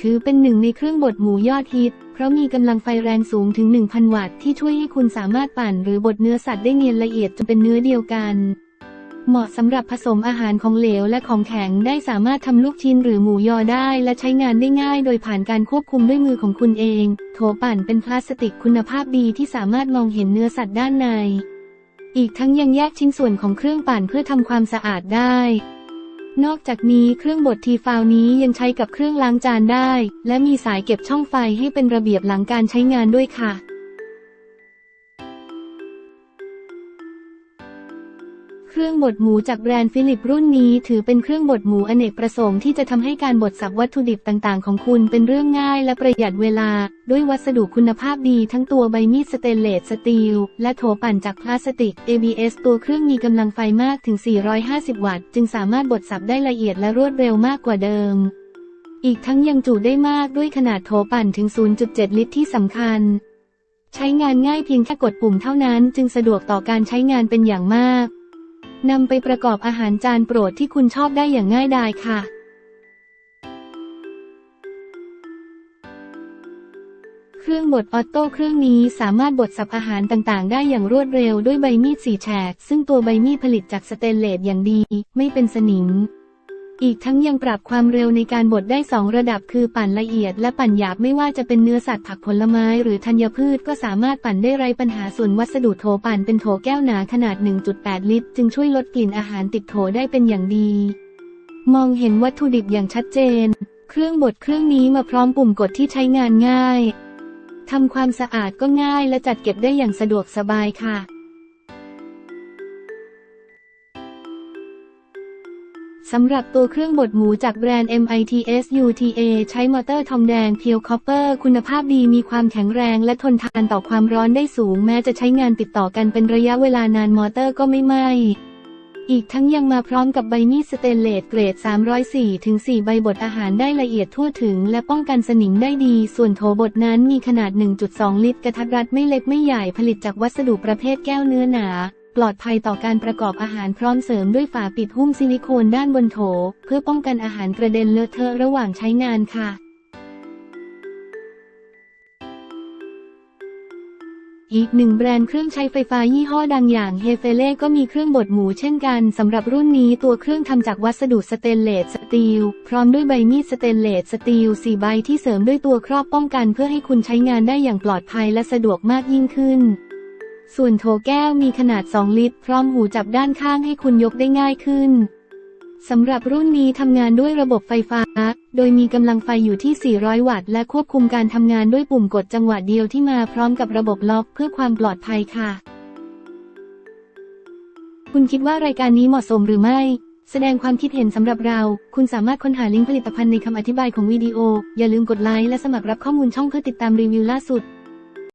ถือเป็นหนึ่งในเครื่องบดหมูยอดฮิต เพราะมีกำลังไฟแรงสูงถึง 1,000 วัตต์ที่ช่วยให้คุณสามารถปั่นหรือบดเนื้อสัตว์ได้เนียนละเอียดจนเป็นเนื้อเดียวกัน เหมาะสำหรับผสมอาหารของเหลวและของแข็งได้สามารถทำลูกชิ้นหรือหมูยอได้และใช้งานได้ง่าย โดยผ่านการควบคุมด้วยมือของคุณเอง โถปั่นเป็นพลาสติกคุณภาพดีที่สามารถมองเห็นเนื้อสัตว์ด้านใน อีกทั้งยังแยกชิ้นส่วนของเครื่องปั่นเพื่อทำความสะอาดได้ นอกจากนี้เครื่องบดทีฟาวนี้ยังใช้กับเครื่องล้างจานได้ และมีสายเก็บช่องไฟให้เป็นระเบียบหลังการใช้งานด้วยค่ะ เครื่องบดหมูจากแบรนด์ฟิลิปรุ่นนี้ถือเป็นเครื่องบดหมูอเนกประสงค์ที่จะทำให้การบดสับวัตถุดิบต่างๆ ของคุณเป็นเรื่องง่ายและประหยัดเวลา ด้วยวัสดุคุณภาพดีทั้งตัวใบมีดสเตนเลสสตีล และโถปั่นจากพลาสติก ABS ตัวเครื่องมีกำลังไฟมากถึง 450 วัตต์ จึงสามารถบดสับได้ละเอียดและรวดเร็วมากกว่าเดิม อีกทั้งยังจุได้มากด้วยขนาดโถปั่นถึง 0.7 ลิตรที่สำคัญ ใช้งานง่ายเพียงแค่กดปุ่มเท่านั้น จึงสะดวกต่อการใช้งานเป็นอย่างมาก นำไปประกอบอาหารจานโปรดที่คุณชอบได้อย่างง่ายดายค่ะ เครื่องบดออโต้เครื่องนี้สามารถบดสับอาหารต่างๆ ได้อย่างรวดเร็วด้วยใบมีดสีแฉก ซึ่งตัวใบมีดผลิตจากสเตนเลสอย่างดี ไม่เป็นสนิม อีกทั้งยังปรับความเร็วในการบดได้ 2 ระดับคือปั่นละเอียดและปั่นหยาบไม่ว่าจะเป็นเนื้อสัตว์ผักผลไม้หรือธัญพืชก็สามารถปั่นได้ไร้ปัญหาส่วนวัสดุโถปั่นเป็นโถแก้วหนาขนาด 1.8 ลิตร จึงช่วยลดกลิ่นอาหารติดโถได้เป็นอย่างดี มองเห็นวัตถุดิบอย่างชัดเจน เครื่องบดเครื่องนี้มาพร้อมปุ่มกดที่ใช้งานง่ายทำความสะอาดก็ง่ายและจัดเก็บได้อย่างสะดวกสบายค่ะ สำหรับตัวเครื่องบดหมูจากแบรนด์ MITS UTA ใช้มอเตอร์ทองแดงเพียวคอปเปอร์คุณภาพดีมีความแข็งแรงและทนทานต่อความร้อนได้สูง แม้จะใช้งานติดต่อกันเป็นระยะเวลานานมอเตอร์ก็ไม่ไหม้อีกทั้งยังมาพร้อมกับใบมีดสเตนเลสเกรด 304ถึง4ใบบดอาหารได้ละเอียดทั่วถึง และป้องกันสนิมได้ดี ส่วนโถบดนั้นมีขนาด 1.2 ลิตร กระทัดรัดไม่เล็กไม่ใหญ่ผลิตจากวัสดุประเภทแก้วเนื้อหนา ปลอดภัยต่อการประกอบอาหารพร้อมเสริมด้วยฝาปิดหุ้มซิลิโคนด้านบนโถ เพื่อป้องกันอาหารกระเด็นเลอะเทอะระหว่างใช้งานค่ะ อีกหนึ่งแบรนด์เครื่องใช้ไฟฟ้ายี่ห้อดังอย่างเฮเฟเล่ก็มีเครื่องบดหมูเช่นกันสำหรับรุ่นนี้ตัวเครื่องทำจากวัสดุสเตนเลสสตีล พร้อมด้วยใบมีดสเตนเลสสตีล4ใบที่เสริมด้วยตัวครอบป้องกันเพื่อให้คุณใช้งานได้อย่างปลอดภัยและสะดวกมากยิ่งขึ้น ส่วนโถแก้วมีขนาด 2 ลิตร พร้อมหูจับด้านข้างให้คุณยกได้ง่ายขึ้นสำหรับรุ่นนี้ทำงานด้วยระบบไฟฟ้า โดยมีกำลังไฟอยู่ที่ 400 วัตต์ และควบคุมการทำงานด้วยปุ่มกดจังหวะเดียวที่มาพร้อมกับระบบล็อกเพื่อความปลอดภัยค่ะ คุณคิดว่ารายการนี้เหมาะสมหรือไม่ แสดงความคิดเห็นสำหรับเรา คุณสามารถค้นหาลิงก์ผลิตภัณฑ์ในคำอธิบายของวิดีโอ อย่าลืมกดไลค์และสมัครรับข้อมูลช่องเพื่อติดตามรีวิวล่าสุด